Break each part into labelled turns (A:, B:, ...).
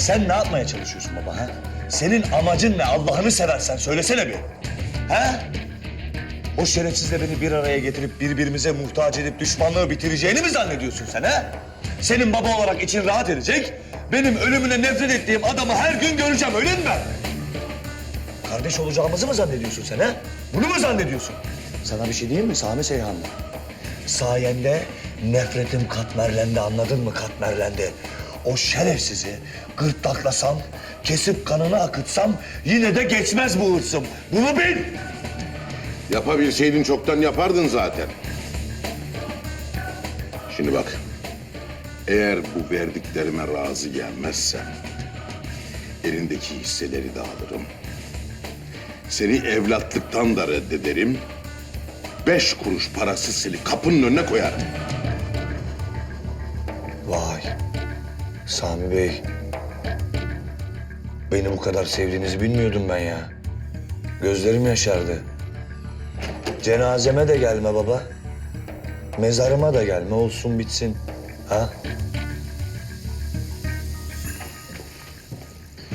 A: Sen ne yapmaya çalışıyorsun baba ha? Senin amacın ne? Allah'ını seversen söylesene bir. Ha? O şerefsizle beni bir araya getirip birbirimize muhtaç edip düşmanlığı bitireceğini mi zannediyorsun sen ha? Senin baba olarak için rahat edecek, benim ölümüne nefret ettiğim adamı her gün göreceğim öyle mi ben? Kardeş olacağımızı mı zannediyorsun sen ha? Bunu mu zannediyorsun? Sana bir şey diyeyim mi Sami Seyhanlı? Sayende nefretim katmerlendi anladın mı katmerlendi. O şerefsizi gırtlaklasam, kesip kanını akıtsam yine de geçmez bu hırsım. Bunu bil.
B: Yapabilseydin çoktan yapardın zaten. Şimdi bak. Eğer bu verdiklerime razı gelmezsen... ...elindeki hisseleri de alırım. Seni evlatlıktan da reddederim. Beş kuruş parası seni kapının önüne koyarım.
A: Sami Bey. Beni bu kadar sevdiğinizi bilmiyordum ben ya. Gözlerim yaşardı. Cenazeme de gelme baba. Mezarıma da gelme olsun bitsin. Ha?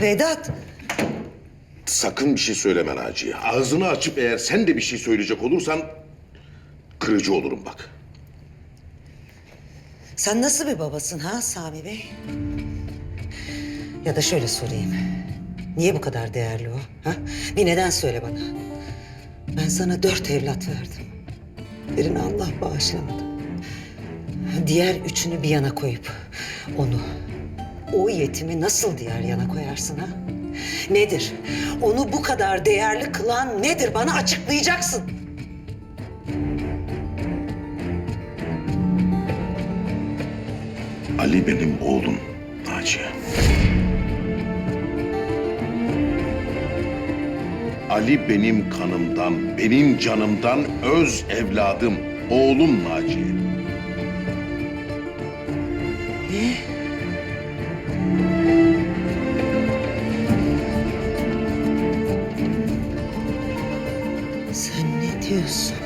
C: Vedat,
B: Sakın bir şey söyleme Naciye. Ağzını açıp eğer sen de bir şey söyleyecek olursan... ...kırıcı olurum bak.
C: Sen nasıl bir babasın ha Sami Bey? Ya da şöyle sorayım. Niye bu kadar değerli o? Ha? Bir neden söyle bana. Ben sana dört evlat verdim. Birini Allah bağışlamadı. Diğer üçünü bir yana koyup onu, o yetimi nasıl diğer yana koyarsın ha? Nedir? Onu bu kadar değerli kılan nedir? Bana açıklayacaksın.
B: Ali benim oğlum Naciye. Ali benim kanımdan, benim canımdan öz evladım, oğlum Naciye.
C: Ne? Sen ne diyorsun?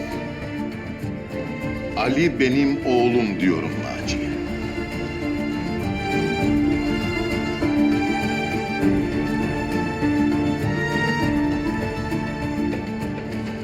B: Ali benim oğlum diyorum